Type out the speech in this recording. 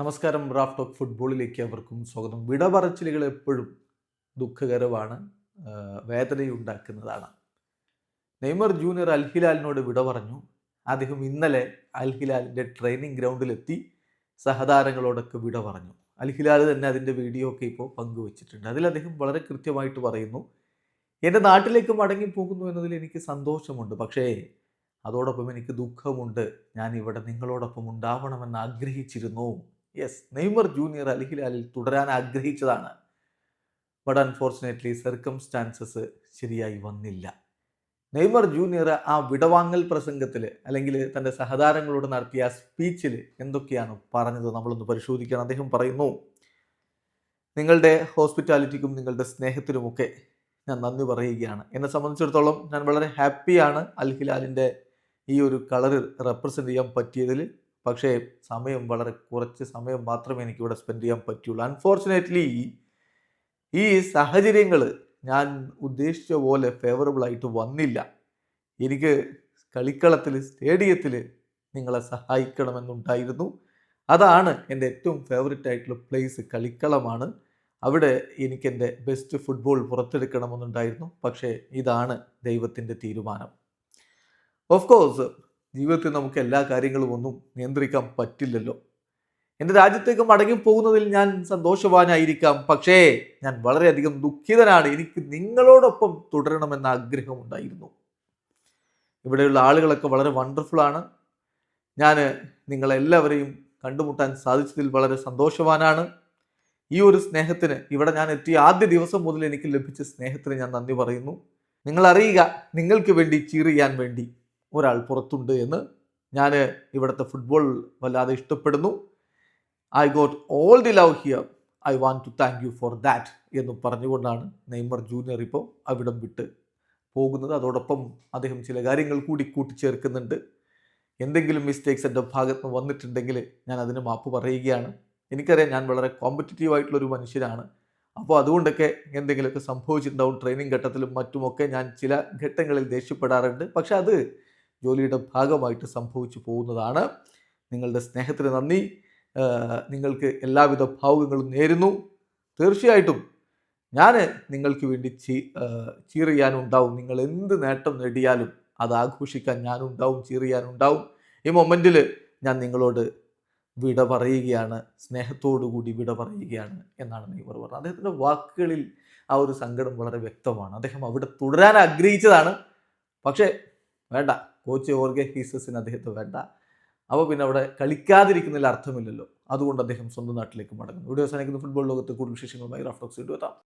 നമസ്കാരം Raf talk ഫുട്ബോളിലേക്ക് അവർക്കും സ്വാഗതം. വിട പറച്ചിലുകൾ എപ്പോഴും ദുഃഖകരമാണ് വേദനയുണ്ടാക്കുന്നതാണ്. നെയ്മർ ജൂനിയർ അൽഹിലാലിനോട് വിട പറഞ്ഞു അദ്ദേഹം ഇന്നലെ അൽഹിലാലിന്റെ ട്രെയിനിങ് ഗ്രൗണ്ടിലെത്തി സഹതാരങ്ങളോടൊക്കെ വിട പറഞ്ഞു അൽഹിലാൽ തന്നെ അതിന്റെ വീഡിയോ ഒക്കെ ഇപ്പോൾ പങ്കുവച്ചിട്ടുണ്ട്. അതിൽ അദ്ദേഹം വളരെ കൃത്യമായിട്ട് പറയുന്നു എന്റെ നാട്ടിലേക്ക് മടങ്ങി പോകുന്നു എന്നതിൽ എനിക്ക് സന്തോഷമുണ്ട്. പക്ഷേ അതോടൊപ്പം എനിക്ക് ദുഃഖമുണ്ട്. ഞാൻ ഇവിടെ നിങ്ങളോടൊപ്പം ഉണ്ടാവണമെന്ന് ആഗ്രഹിച്ചിരുന്നു. യെസ് നെയ്മർ ജൂനിയർ അൽഹിലാലിൽ തുടരാൻ ആഗ്രഹിച്ചതാണ്. ബട്ട് അൺഫോർച്ചുനേറ്റ്ലി സർക്കംസ്റ്റാൻസസ് ശരിയായി വന്നില്ല. നെയ്മർ ജൂനിയർ ആ വിടവാങ്ങൽ പ്രസംഗത്തിൽ അല്ലെങ്കിൽ തന്റെ സഹതാരങ്ങളോട് നടത്തിയ സ്പീച്ചിൽ എന്തൊക്കെയാണ് പറഞ്ഞത് നമ്മളൊന്ന് പരിശോധിക്കണം. അദ്ദേഹം പറയുന്നു നിങ്ങളുടെ ഹോസ്പിറ്റാലിറ്റിക്കും നിങ്ങളുടെ സ്നേഹത്തിനുമൊക്കെ ഞാൻ നന്ദി പറയുകയാണ്. എന്നെ സംബന്ധിച്ചിടത്തോളം ഞാൻ വളരെ ഹാപ്പിയാണ് അൽ ഹിലാലിന്റെ ഈ ഒരു കളറിൽ റെപ്രസെന്റ് ചെയ്യാൻ പറ്റിയതിൽ. പക്ഷേ സമയം വളരെ കുറച്ച് സമയം മാത്രമേ എനിക്കിവിടെ സ്പെൻഡ് ചെയ്യാൻ പറ്റുള്ളൂ. അൺഫോർച്ചുനേറ്റ്ലി ഈ സാഹചര്യങ്ങൾ ഞാൻ ഉദ്ദേശിച്ച പോലെ ഫേവറബിൾ ആയിട്ട് വന്നില്ല. എനിക്ക് കളിക്കളത്തിൽ സ്റ്റേഡിയത്തിൽ നിങ്ങളെ സഹായിക്കണമെന്നുണ്ടായിരുന്നു. അതാണ് എന്റെ ഏറ്റവും ഫേവററ്റ് ആയിട്ടുള്ള പ്ലേസ് കളിക്കളമാണ്. അവിടെ എനിക്ക് എന്റെ ബെസ്റ്റ് ഫുട്ബോൾ പുറത്തെടുക്കണമെന്നുണ്ടായിരുന്നു. പക്ഷേ ഇതാണ് ദൈവത്തിന്റെ തീരുമാനം. ഓഫ് കോഴ്സ് ജീവിതത്തിൽ നമുക്ക് എല്ലാ കാര്യങ്ങളും ഒന്നും നിയന്ത്രിക്കാൻ പറ്റില്ലല്ലോ. എന്റെ രാജ്യത്തേക്ക് മടങ്ങി പോകുന്നതിൽ ഞാൻ സന്തോഷവാനായിരിക്കാം. പക്ഷേ ഞാൻ വളരെയധികം ദുഃഖിതനാണ്. എനിക്ക് നിങ്ങളോടൊപ്പം തുടരണമെന്ന ആഗ്രഹമുണ്ടായിരുന്നു. ഇവിടെയുള്ള ആളുകളൊക്കെ വളരെ വണ്ടർഫുള്ളാണ് ഞാൻ നിങ്ങളെല്ലാവരെയും കണ്ടുമുട്ടാൻ സാധിച്ചതിൽ വളരെ സന്തോഷവാനാണ്. ഈ ഒരു സ്നേഹത്തിന് ഇവിടെ ഞാൻ എത്തിയ ആദ്യ ദിവസം മുതൽ എനിക്ക് ലഭിച്ച സ്നേഹത്തിന് ഞാൻ നന്ദി പറയുന്നു. നിങ്ങൾ അറിയുക നിങ്ങൾക്ക് വേണ്ടി ചീറിയാൻ വേണ്ടി. ഒരാൾ പുറത്തുണ്ട് എന്ന് ഞാൻ ഇവിടുത്തെ ഫുട്ബോൾ വല്ലാതെ ഇഷ്ടപ്പെടുന്നു. I got all the love here I want to thank you for that എന്ന് പറഞ്ഞുകൊണ്ടാണ് നെയ്മർ ജൂനിയർ ഇപ്പോൾ അവിടം വിട്ട് പോകുന്നത്. അതോടൊപ്പം അദ്ദേഹം ചില കാര്യങ്ങൾ കൂടി കൂട്ടിച്ചേർക്കുന്നുണ്ട്. എന്തെങ്കിലും മിസ്റ്റേക്സ് എന്റെ ഭാഗത്ത് നിന്ന് വന്നിട്ടുണ്ടെങ്കിൽ ഞാൻ അതിന് മാപ്പ് പറയുകയാണ്. എനിക്കറിയാം ഞാൻ വളരെ കോമ്പറ്റീറ്റീവ് ആയിട്ടുള്ള ഒരു മനുഷ്യനാണ്. അപ്പോൾ അതുകൊണ്ടൊക്കെ എന്തെങ്കിലുമൊക്കെ സംഭവിച്ചിട്ടുണ്ടാവും. ട്രെയിനിങ് ഘട്ടത്തിലും മറ്റുമൊക്കെ ഞാൻ ചില ഘട്ടങ്ങളിൽ ദേഷ്യപ്പെടാറുണ്ട്. പക്ഷെ അത് ജോലിയുടെ ഭാഗമായിട്ട് സംഭവിച്ചു പോകുന്നതാണ്. നിങ്ങളുടെ സ്നേഹത്തിന് നന്ദി. നിങ്ങൾക്ക് എല്ലാവിധ ഭാവുകങ്ങളും നേരുന്നു. തീർച്ചയായിട്ടും ഞാൻ നിങ്ങൾക്ക് വേണ്ടി ചീ ചീറിയാനും ഉണ്ടാവും നിങ്ങൾ എന്ത് നേട്ടം നേടിയാലും അത് ആഘോഷിക്കാൻ ഞാനുണ്ടാവും ചീറിയാനുണ്ടാവും. ഈ മൊമെന്റിൽ ഞാൻ നിങ്ങളോട് വിട പറയുകയാണ്. സ്നേഹത്തോടു കൂടി വിട പറയുകയാണ് എന്നാണ് നെയ്മർ പറഞ്ഞത്. അദ്ദേഹത്തിന്റെ വാക്കുകളിൽ ആ ഒരു സങ്കടം വളരെ വ്യക്തമാണ്. അദ്ദേഹം അവിടെ തുടരാൻ ആഗ്രഹിച്ചതാണ്. പക്ഷേ വേണ്ട. കോച്ച് ഓർഗെ ഹീസസിന് അദ്ദേഹത്തെ വേണ്ട. അപ്പോൾ പിന്നെ അവിടെ കളിക്കാതിരിക്കുന്നതിൽ അർത്ഥമില്ലല്ലോ. അതുകൊണ്ട് അദ്ദേഹം സ്വന്തം നാട്ടിലേക്ക് മടങ്ങുന്നു. ഇവിടെ അവസാനിക്കുന്ന. ഫുട്ബോൾ ലോകത്ത് കൂടുതൽ വിശേഷങ്ങളുമായി റാഫ്റ്റോക്സ് ഇടുവെത്താം